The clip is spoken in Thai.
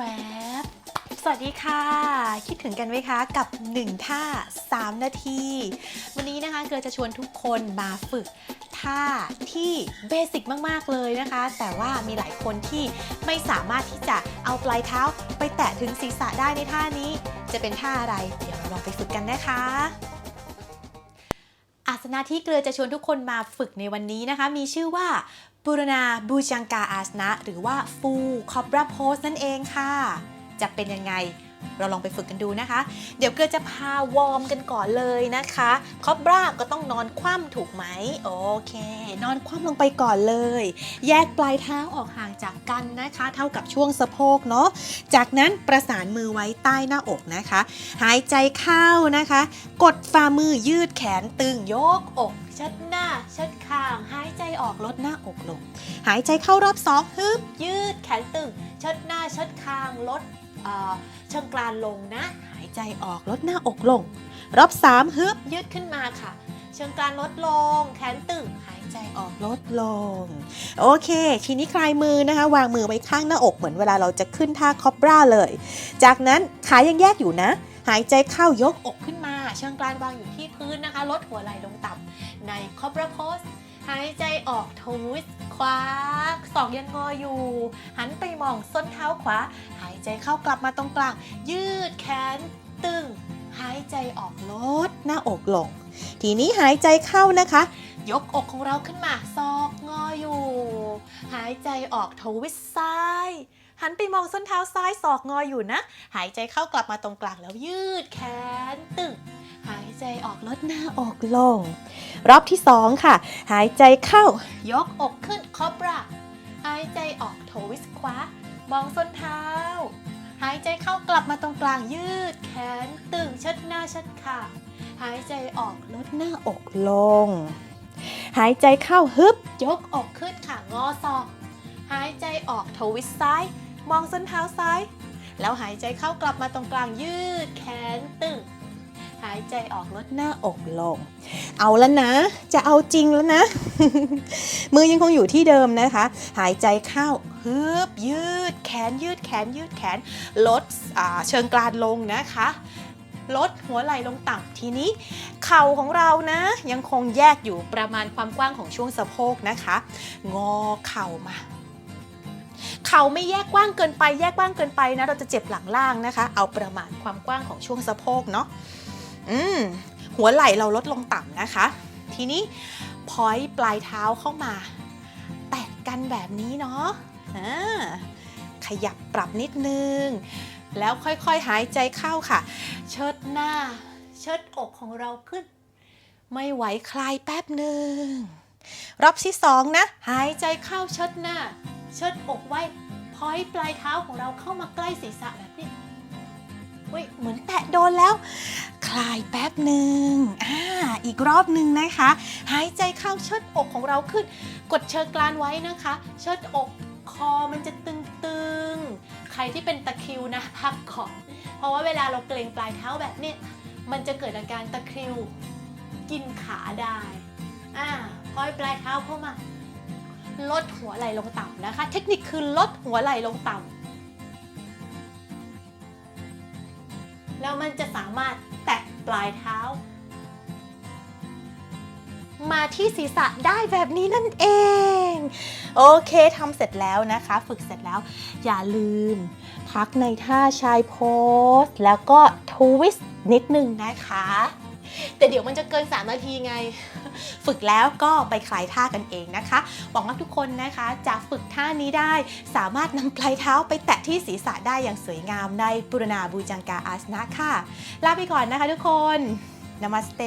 วบสวัสดีค่ะ คิดถึงกันไหมคะกับ 1 ท่า 3 นาที วันนี้นะคะเกลือจะชวนทุกคนมาฝึกท่าที่เบสิกมาก ๆ เลยนะคะ แต่ว่ามีหลายคนที่ไม่สามารถที่จะเอาปลายเท้าไปแตะถึงศีรษะได้ในท่านี้ จะเป็นท่าอะไร เดี๋ยวเราลองไปฝึกกันนะคะอาสนะที่เกลือจะชวนทุกคนมาฝึกในวันนี้นะคะ มีชื่อว่า บูรณาบูจังกาอาสนะ หรือว่าฟูคอบราโพสนั่นเองค่ะ จะเป็นยังไง เราลองไปฝึกกันดูนะคะ เดี๋ยวเกลือจะพาวอร์มกันก่อนเลยนะคะคอบราก็ต้องนอนคว่ำถูกไหมโอเค นอนคว่ำลงไปก่อนเลย แยกปลายเท้าออกห่างจากกันนะคะ เท่ากับช่วงสะโพกเนาะจากนั้นประสานมือไว้ใต้หน้าอกนะคะ หายใจเข้านะคะ กดฝ่ามือยืดแขนตึงยกอกชัดหน้า ชัดคาง หายใจออกลดหน้าอกลง หายใจเข้ารอบสองฮึบยืดแขนตึง ชัดหน้าชัดคางลด เชิงกรานลงนะ หายใจออกลดหน้าอกลง รอบสามฮึบยืดขึ้นมาค่ะ เชิงกรานลดลง แขนตึงหายใจออกลดลง โอเค ทีนี้คลายมือนะคะ วางมือไว้ข้างหน้าอกเหมือนเวลาเราจะขึ้นท่าคอบราเลย จากนั้นขายังแยกอยู่นะ หายใจเข้ายกอกขึ้นมา เชิงกรานวางอยู่ที่พื้นนะคะ ลดหัวไหล่ลงต่ำในคอบราโพส หายใจออกทวิสขวาศอกยังงออยู่ หันไปมองส้นเท้าขวา หายใจเข้ากลับมาตรงกลาง ยืดแขนตึง หายใจออกลดหน้าอกลง ทีนี้หายใจเข้านะคะ ยกอกของเราขึ้นมาศอกงออยู่ หายใจออกทวิสซ้ายหันไปมองส้นเท้าซ้ายศอกงออยู่นะ หายใจเข้ากลับมาตรงกลางแล้วยืดแขนตึง ใจออกลดหน้าอกลง รอบที่สองค่ะ หายใจเข้ายกอกขึ้นคอบราหายใจออกโทวิสต์ขวามองส้นเท้า หายใจเข้ากลับมาตรงกลางยืด แขนตึงชัดหน้าชัดขาหายใจออกลดหน้าอกลง หายใจเข้าฮึบ ยกอกขึ้นค่ะงอศอก หายใจออกทวิสซ้าย มองส้นเท้าซ้าย แล้วหายใจเข้ากลับมาตรงกลางยืด แขนตึงายใจออกลดหน้าอกลง เอาแล้วนะ จะเอาจริงแล้วนะ มือยังคงอยู่ที่เดิมนะคะ หายใจเข้าฮึบยืดแขนยืดแขนยืดแขน ลดเชิงกรานลงนะคะลดหัวไหล่ลงต่ำทีนี้ เข่าของเรานะ ยังคงแยกอยู่ประมาณความกว้างของช่วงสะโพกนะคะ งอเข่ามา เข่าไม่แยกกว้างเกินไป แยกกว้างเกินไปนะ เราจะเจ็บหลังล่างนะคะ เอาประมาณความกว้างของช่วงสะโพกเนาะ อืมหัวไหล่เราลดลงต่ำนะคะ ทีนี้พอยปลายเท้าเข้ามา แตะกันแบบนี้เนาะขยับปรับนิดนึง แล้วค่อยๆหายใจเข้าค่ะ เชิดหน้า เชิดอกของเราขึ้น ไม่ไหวคลายแป๊บหนึ่งรอบที่สองนะ หายใจเข้าเชิดหน้า เชิดอกไว้พอยปลายเท้าของเราเข้ามาใกล้ศีรษะแบบนี้เฮ้ยเหมือนแตะโดนแล้ว ลายแป๊บหนึ่งอ่าอีกรอบหนึ่งนะคะ หายใจเข้าเชิดอกของเราขึ้น กดเชิงกรานไว้นะคะ เชิดอกคอมันจะตึงๆ ใครที่เป็นตะคริวนะพักก่อน เพราะว่าเวลาเราเกรงปลายเท้าแบบเนี้ยมันจะเกิดอาการตะคริวกินขาได้อ่าพอยปลายเท้าเข้ามา ลดหัวไหล่ลงต่ำนะคะ เทคนิคคือลดหัวไหล่ลงต่ำแล้วมันจะสามารถ ปลายเท้า มาที่ศีรษะได้แบบนี้นั่นเอง โอเคทำเสร็จแล้วนะคะ ฝึกเสร็จแล้ว อย่าลืม พักในท่าชายโพส แล้วก็ทวิสต์นิดนึงนะคะ แต่เดี๋ยวมันจะเกิน 3 นาทีไง ฝึกแล้วก็ไปคลายท่ากันเองนะคะ หวังว่าทุกคนนะคะจะฝึกท่านี้ได้ สามารถนำปลายเท้าไปแตะที่ศีรษะได้อย่างสวยงามในปุรณาบูจังกาอาสนะค่ะ ลาไปก่อนนะคะทุกคนนามาสเต